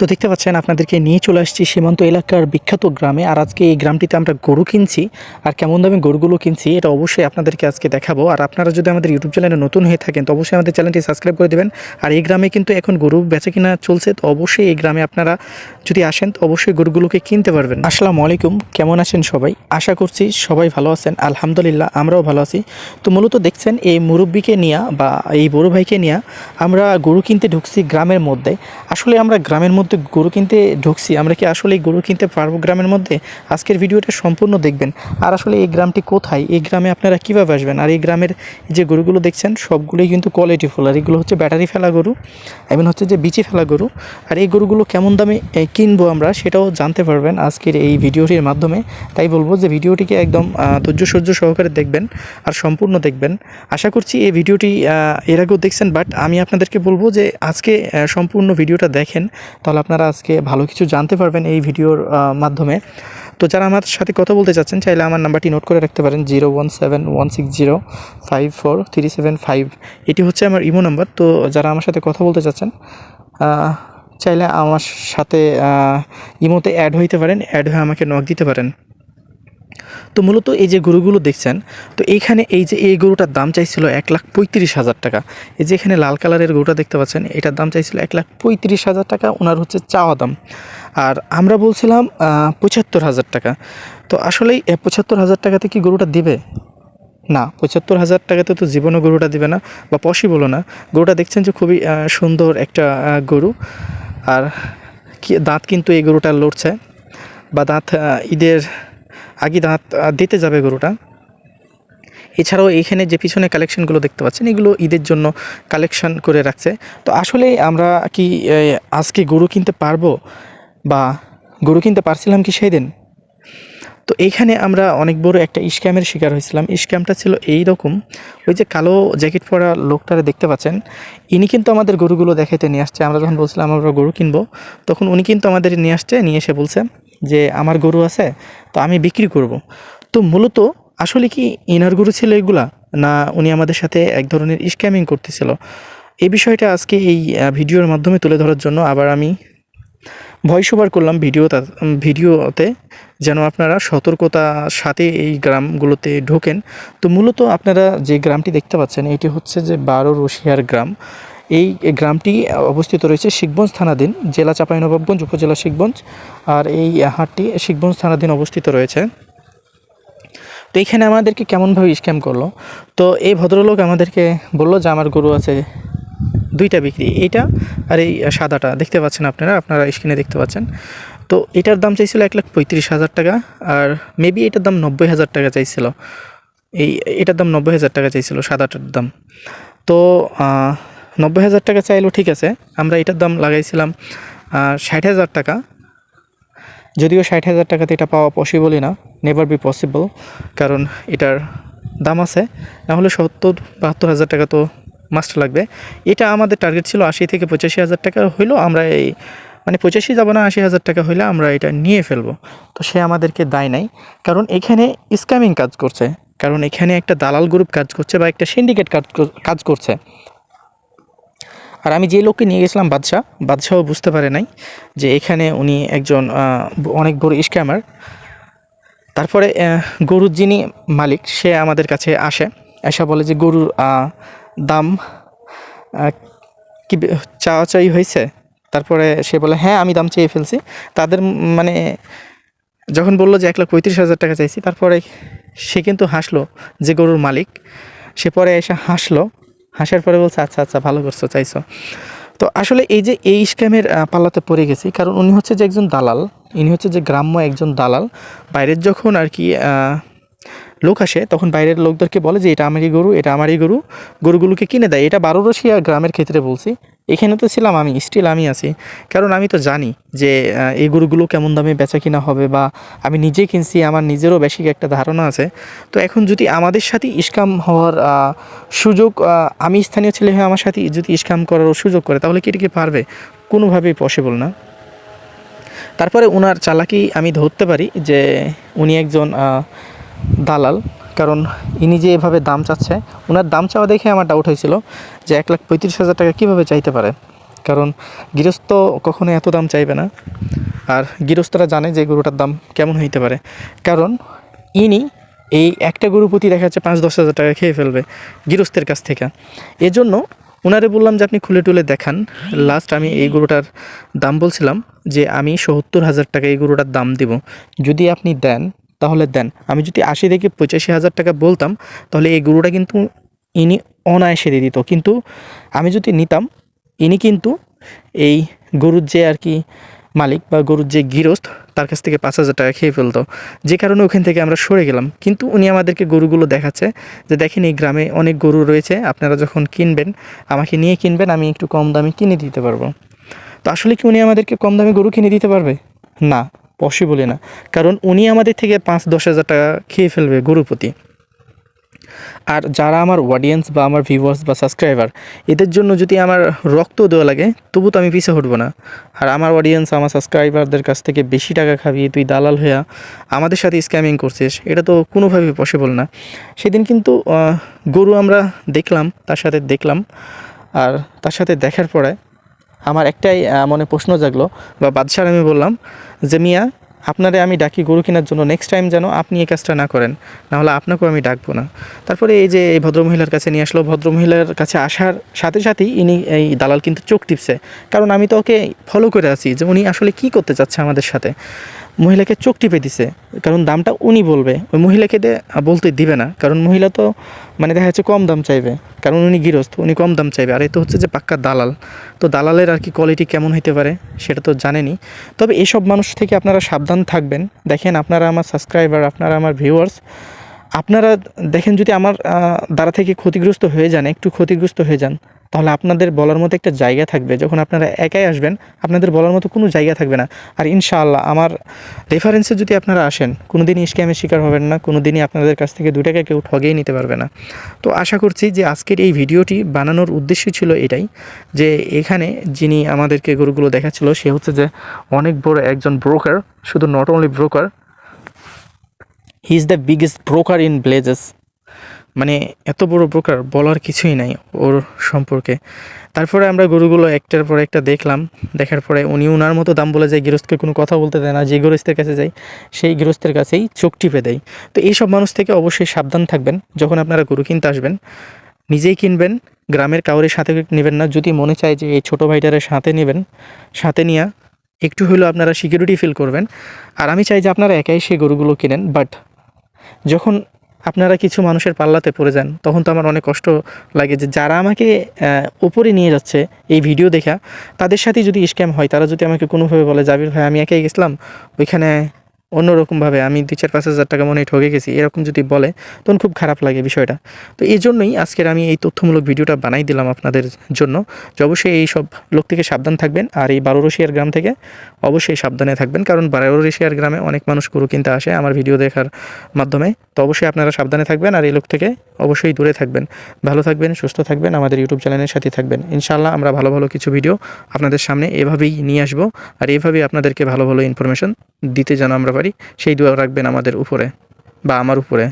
তো দেখতে পাচ্ছেন, আপনাদেরকে নিয়ে চলে আসছি সীমান্ত এলাকার বিখ্যাত গ্রামে। আর আজকে এই গ্রামটিতে আমরা গরু কিনছি। আর কেমন দামে গরুগুলো কিনছি, এটা অবশ্যই আপনাদেরকে আজকে দেখাবো। আর আপনারা যদি আমাদের ইউটিউব চ্যানেলে নতুন হয়ে থাকেন, তো অবশ্যই আমাদের চ্যানেলটি সাবস্ক্রাইব করে দেবেন। আর এই গ্রামে কিন্তু এখন গরু বেচা কিনা চলছে, তো অবশ্যই এই গ্রামে আপনারা যদি আসেন, তো অবশ্যই গরুগুলোকে কিনতে পারবেন। আসসালামু আলাইকুম, কেমন আছেন সবাই? আশা করছি সবাই ভালো আছেন। আলহামদুলিল্লাহ, আমরাও ভালো আছি। তো মূলত দেখছেন, এই মুরব্বিকে নিয়ে বা এই বড় ভাইকে নিয়ে আমরা গরু কিনতে ঢুকছি গ্রামের মধ্যে। আসলে আমরা গ্রামের মধ্যে গরু কিনতে ঢুকছি, আমরা কি আসলে এই গরু কিনতে পারব গ্রামের মধ্যে? আজকের ভিডিওটা সম্পূর্ণ দেখবেন। আর আসলে এই গ্রামটি কোথায়? এই গ্রামে আপনারা কীভাবে আসবেন? আর এই গ্রামের যে গরুগুলো দেখছেন, সবগুলোই কিন্তু কোয়ালিটিফুল আর এগুলো হচ্ছে ব্যাটারি ফেলা গরু এবং হচ্ছে যে বিচি ফেলা গরু। আর এই গরুগুলো কেমন দামে কিনবো আমরা সেটাও জানতে পারবেন আজকের এই ভিডিওটির মাধ্যমে। তাই বলব যে ভিডিওটিকে একদম ধৈর্য সহ্য সহকারে দেখবেন আর সম্পূর্ণ দেখবেন। আশা করছি এই ভিডিওটি এর আগেও দেখছেন বাট আমি আপনাদেরকে বলব যে আজকে সম্পূর্ণ ভিডিওটা দেখেন। তাহলে আপনারা আজকে ভালো কিছু জানতে পারবেন এই ভিডিওর মাধ্যমে। তো যারা আমার সাথে কথা বলতে চাচ্ছেন, চাইলে আমার নাম্বারটি নোট করে রাখতে পারেন, zero one seven one six zero five four three seven five. এটি হচ্ছে আমার ইমো নাম্বার, তো যারা আমার সাথে কথা বলতে চাচ্ছেন চাইলে আমার সাথে ইমোতে অ্যাড হইতে পারেন, অ্যাড হয়ে আমাকে নক দিতে পারেন। তো মূলত এই যে গরুগুলো দেখছেন, তো এইখানে এই যে এই গরুটার দাম চাইছিল এক লাখ পঁয়ত্রিশ হাজার টাকা। এই যে এখানে লাল কালারের গরুটা দেখতে পাচ্ছেন, এটার দাম চাইছিল এক লাখ পঁয়ত্রিশ হাজার টাকা, ওনার হচ্ছে চাওয়া দাম। আর আমরা বলছিলাম পঁচাত্তর হাজার টাকা। তো আসলেই পঁচাত্তর হাজার টাকাতে কি গরুটা দিবে? না, পঁচাত্তর হাজার টাকাতে তো জীবনও গরুটা দিবে না, বা পসিবলও না। গরুটা দেখছেন যে খুবই সুন্দর একটা গরু। আর কি, দাঁত কিন্তু এই গরুটা লড়ছে, বা দাঁত ঈদের আগে দাঁত দিতে যাবে গরুটা। এছাড়াও এইখানে যে পিছনে কালেকশনগুলো দেখতে পাচ্ছেন, এগুলো ঈদের জন্য কালেকশন করে রাখছে। তো আসলে আমরা কি আজকে গরু কিনতে পারব বা গরু কিনতে পারছিলাম কি সেই দিন তো এইখানে আমরা অনেক বড় একটা স্ক্যামের শিকার হয়েছিলাম। স্ক্যামটা ছিল এই রকম ওই যে কালো জ্যাকেট পরা লোকটারে দেখতে পাচ্ছেন, ইনি কিন্তু আমাদের গরুগুলো দেখাইতে নিয়ে আসছে। আমরা যখন বলছিলাম আমরা গরু কিনবো, তখন উনি কিন্তু আমাদের নিয়ে আসছে, নিয়ে এসে বলছে যে আমার গরু আছে, তো আমি বিক্রি করব। তো মূলত আসলে কি ইনার গরু ছিল এগুলা, না উনি আমাদের সাথে এক ধরনের স্ক্যামিং করতেছিল? এই বিষয়টা আজকে এই ভিডিওর মাধ্যমে তুলে ধরার জন্য আবার আমি ভয়েস ওভার করলাম ভিডিওটা ভিডিওতে যেন আপনারা সতর্কতার সাথে এই গ্রামগুলোতে ঢোকেন। তো মূলত আপনারা যে গ্রামটি দেখতে পাচ্ছেন, এটি হচ্ছে যে বারো রশিয়ার গ্রাম। এই গ্রামটি অবস্থিত রয়েছে শিখগঞ্জ থানাধীন, জেলা চাঁপাইনবাবগঞ্জ, উপজেলা শিখগঞ্জ, আর এই হাটটি শিখগঞ্জ থানাধীন অবস্থিত রয়েছে। তো এইখানে আমাদেরকে কেমনভাবে স্ক্যাম করল? তো এই ভদ্রলোক আমাদেরকে বলল যে, আমার গরু আছে দুইটা বিক্রি, এইটা আর এই সাদাটা। দেখতে পাচ্ছেন আপনারা আপনারা স্ক্রিনে দেখতে পাচ্ছেন। তো এটার দাম চাইছিল এক লাখ পঁয়ত্রিশ হাজার টাকা, আর মেবি এটার দাম নব্বই হাজার টাকা চাইছিল। এই, এটার দাম নব্বই হাজার টাকা চাইছিল সাদাটার দাম। তো নব্বই হাজার টাকা চাইলেও ঠিক আছে। আমরা এটার দাম লাগাইছিলাম ষাট হাজার টাকা। যদিও ষাট হাজার টাকাতে এটা পাওয়া পসিবলই না নেভার বি পসিবল কারণ এটার দাম আছে। না হলে সত্তর, বাহাত্তর হাজার টাকা তো মাস্ট লাগবে। এটা আমাদের টার্গেট ছিল আশি থেকে পঁচাশি হাজার টাকা হইলেও আমরা এই মানে পঁচাশি যাব না, আশি হাজার টাকা হইলে আমরা এটা নিয়ে ফেলব। তো সে আমাদেরকে দায় নাই, কারণ এখানে স্ক্যামিং কাজ করছে। কারণ এখানে একটা দালাল গ্রুপ কাজ করছে বা একটা সিন্ডিকেট কাজ কাজ করছে। আর আমি যে লোককে নিয়ে গেছিলাম, বাদশাহ, বাদশাহও বুঝতে পারে নাই যে এখানে উনি একজন অনেক বড় স্ক্যামার। তারপরে গরুর যিনি মালিক, সে আমাদের কাছে আসে, এসে বলে যে, গরুর দাম কি চাওয়াচাই হয়েছে? তারপরে সে বলে হ্যাঁ আমি দাম চেয়ে ফেলছি। তাদের মানে যখন বলল যে, এক লাখ পঁয়ত্রিশ হাজার টাকা চাইছি, তারপরে সে কিন্তু হাসলো যে, গরুর মালিক। সে পরে এসে হাসলো। হাসার পরে বলছে আচ্ছা আচ্ছা ভালো করছ, চাইছো। তো আসলে এই যে এই স্ক্যামের পাল্লাতে পড়ে গেছি, কারণ উনি হচ্ছে যে একজন দালাল, ইনি হচ্ছে যে গ্রাম্য একজন দালাল। বাইরের যখন আর কি লোক আসে, তখন বাইরের লোকদেরকে বলে যে, এটা আমারই গরু, এটা আমারই গরু, গরুগুলোকে কিনে দেয় এটা বারো রসিয়া গ্রামের ক্ষেত্রে বলছি। এখানে তো ছিলাম আমি স্টিল আমি আছি। কারণ আমি তো জানি যে এই গরুগুলো কেমন দামে বেচা কিনা হবে বা আমি নিজে কিনছি, আমার নিজেরও বেশি একটা ধারণা আছে। তো এখন যদি আমাদের সাথে ইস্কাম হওয়ার সুযোগ আমি স্থানীয় ছেলে হয়ে আমার সাথে যদি ইস্কাম করার সুযোগ করে, তাহলে কি এটা কি পারবে? কোনোভাবেই পসিবল না। তারপরে ওনার চালাকি আমি ধরতে পারি যে, উনি একজন দালাল। কারণ ইনি যে এভাবে দাম চাচ্ছে ওনার দাম চাওয়া দেখে আমার ডাউট হয়েছিল যে এক লাখ পঁয়ত্রিশ হাজার টাকা কীভাবে চাইতে পারে। কারণ গৃহস্থ কখনো এত দাম চাইবে না। আর গৃহস্থরা জানে যে গরুটার দাম কেমন হইতে পারে। কারণ ইনি এই একটা গরু প্রতি দেখা যাচ্ছে পাঁচ দশ হাজার টাকা খেয়ে ফেলবে গৃহস্থের কাছ থেকে। এজন্য ওনারে বললাম যে, আপনি খুলে টুলে দেখান। লাস্ট আমি এই গরুটার দাম বলছিলাম যে, আমি সত্তর হাজার টাকা এই গরুটার দাম দিব। যদি আপনি দেন তাহলে দেন, আমি যদি আশি থেকে পঁচাশি হাজার টাকা বলতাম, তাহলে এই গরুটা কিন্তু ইনি অনায়াসে দিয়ে দিত। কিন্তু আমি যদি নিতাম, ইনি কিন্তু এই গরুর যে আর কি মালিক বা গরুর যে গৃহস্থ, তার কাছ থেকে পাঁচ হাজার টাকা খেয়ে ফেলতো। যে কারণে ওখান থেকে আমরা সরে গেলাম। কিন্তু উনি আমাদেরকে গরুগুলো দেখাচ্ছে যে, দেখেন, এই গ্রামে অনেক গরু রয়েছে, আপনারা যখন কিনবেন, আমাকে নিয়ে কিনবেন, আমি একটু কম দামে কিনে দিতে পারব। তো আসলে কি উনি আমাদেরকে কম দামে গরু কিনে দিতে পারবে? না। পসিবলই না। কারণ উনি আমাদের থেকে পাঁচ, দশ হাজার টাকা খেয়ে ফেলবে গরু প্রতি। আর যারা আমার অডিয়েন্স বা আমার ভিউয়ার্স বা সাবস্ক্রাইবার এদের জন্য যদি আমার রক্ত দেওয়া লাগে, তবু তো আমি পিছিয়ে হটবো না। আর আমার অডিয়েন্স আমার সাবস্ক্রাইবারদের কাছ থেকে বেশি টাকা খাবি, তুই দালাল হইয়া আমাদের সাথে স্ক্যামিং করছিস, এটা তো কোনোভাবেই পসিবল না। সেদিন কিন্তু গরু আমরা দেখলাম, তার সাথে দেখলাম। আর তার সাথে দেখার পরে আমার একটাই মনে প্রশ্ন জাগলো বা বাদশার আমি বললাম যে, মিয়া, আপনারে আমি ডাকি গরু কেনার জন্য নেক্সট টাইম যেন আপনি এই কাজটা না করেন, নাহলে আপনাকেও আমি ডাকবো না। তারপরে এই যে, এই ভদ্রমহিলার কাছে নিয়ে আসলো, ভদ্রমহিলার কাছে আসার সাথে সাথেই ইনি এই দালাল কিন্তু চোখ টিপছে। কারণ আমি তো ওকে ফলো করে আছি যে, উনি আসলে কি করতে চাচ্ছে আমাদের সাথে? মহিলাকে চোখ টিপে দিছে, কারণ দামটা উনি বলবে। ওই মহিলাকে বলতে দিবে না, কারণ মহিলা তো মানে দেখা যাচ্ছে কম দাম চাইবে, কারণ উনি গৃহস্থ, উনি কম দাম চাইবে। আর এ তো হচ্ছে যে পাক্কা দালাল। তো দালালের আর কি কোয়ালিটি কেমন হইতে পারে, সেটা তো জানেনই তবে এসব মানুষ থেকে আপনারা সাবধান থাকবেন। দেখেন আপনারা আমার সাবস্ক্রাইবার আপনারা আমার ভিউয়ার্স আপনারা দেখেন যদি আমার দ্বারা থেকে ক্ষতিগ্রস্ত হয়ে যান, একটু ক্ষতিগ্রস্ত হয়ে যান তাহলে আপনাদের বলার মতো একটা জায়গা থাকবে। যখন আপনারা একাই আসবেন, আপনাদের বলার মতো কোনো জায়গা থাকবে না। আর ইনশাআল্লাহ আমার রেফারেন্সে যদি আপনারা আসেন কোনো দিনই স্ক্যামের শিকার হবেন না কোনো দিনই আপনাদের কাছ থেকে দু টাকা কেউ ঠগেই নিতে পারবে না। তো আশা করছি যে আজকের এই ভিডিওটি বানানোর উদ্দেশ্য ছিল এটাই, যে এখানে যিনি আমাদেরকে গরুগুলো দেখাচ্ছিল, সে হচ্ছে যে অনেক বড় একজন ব্রোকার শুধু not only broker he is the biggest broker in ব্লেজেস মানে এত বড় ব্রোকার বলার কিছুই নাই ওর সম্পর্কে। তারপরে আমরা গরুগুলো একটার পর একটা দেখলাম, দেখার পরে উনি ওনার মতো দাম বলে যায়, গৃহস্থকে কোনো কথা বলতে দেয় না, যে গৃহস্থের কাছে যাই সেই গৃহস্থের কাছেই চোখ টিপে দেয়। তো এইসব মানুষ থেকে অবশ্যই সাবধান থাকবেন, যখন আপনারা গরু কিনতে আসবেন, নিজেই কিনবেন, গ্রামের কাউরের সাথে নেবেন না, যদি মনে চায় যে এই ছোটো ভাইটারের সাথে নেবেন, সাথে নিয়ে একটু হলেও আপনারা সিকিউরিটি ফিল করবেন। আর আমি চাই যে আপনারা একাই সেই গরুগুলো কিনেন বাট যখন আপনারা কিছু মানুষের পাল্লাতে পড়ে যান, তখন তো আমার অনেক কষ্ট লাগে যে যারা আমাকে ওপরে নিয়ে যাচ্ছে এই ভিডিও দেখা, তাদের সাথে যদি স্ক্যাম হয়, তারা যদি আমাকে কোনোভাবে বলে, জাবির ভাই, আমি একাই গেছিলাম, ওইখানে অন্যরকমভাবে আমি দুই চার পাঁচ হাজার টাকা মনে ঠকে গেছি, এরকম যদি বলে, তখন খুব খারাপ লাগে বিষয়টা। তো এই জন্যই আজকের আমি এই তথ্যমূলক ভিডিওটা বানাই দিলাম আপনাদের জন্য। যে অবশ্যই এই সব লোক থেকে সাবধান থাকবেন, আর এই বারোরশিয়ার গ্রাম থেকে অবশ্যই সাবধানে থাকবেন, কারণ বারো রশিয়ার গ্রামে অনেক মানুষ গরু কিনতে আসে আমার ভিডিও দেখার মাধ্যমে। তো অবশ্যই আপনারা সাবধানে থাকবেন, আর এই লোক থেকে অবশ্যই দূরে থাকবেন। ভালো থাকবেন, সুস্থ থাকবেন, আমাদের ইউটিউব চ্যানেলের সাথে থাকবেন। ইনশাআল্লাহ আমরা ভালো ভালো কিছু ভিডিও আপনাদের সামনে এভাবেই নিয়ে আসব। আর এভাবেই আপনাদেরকে ভালো ভালো ইনফরমেশন দিতে যেন আমরা পারি, সেই দোয়া রাখবেন আমাদের উপরে বা আমার উপরে।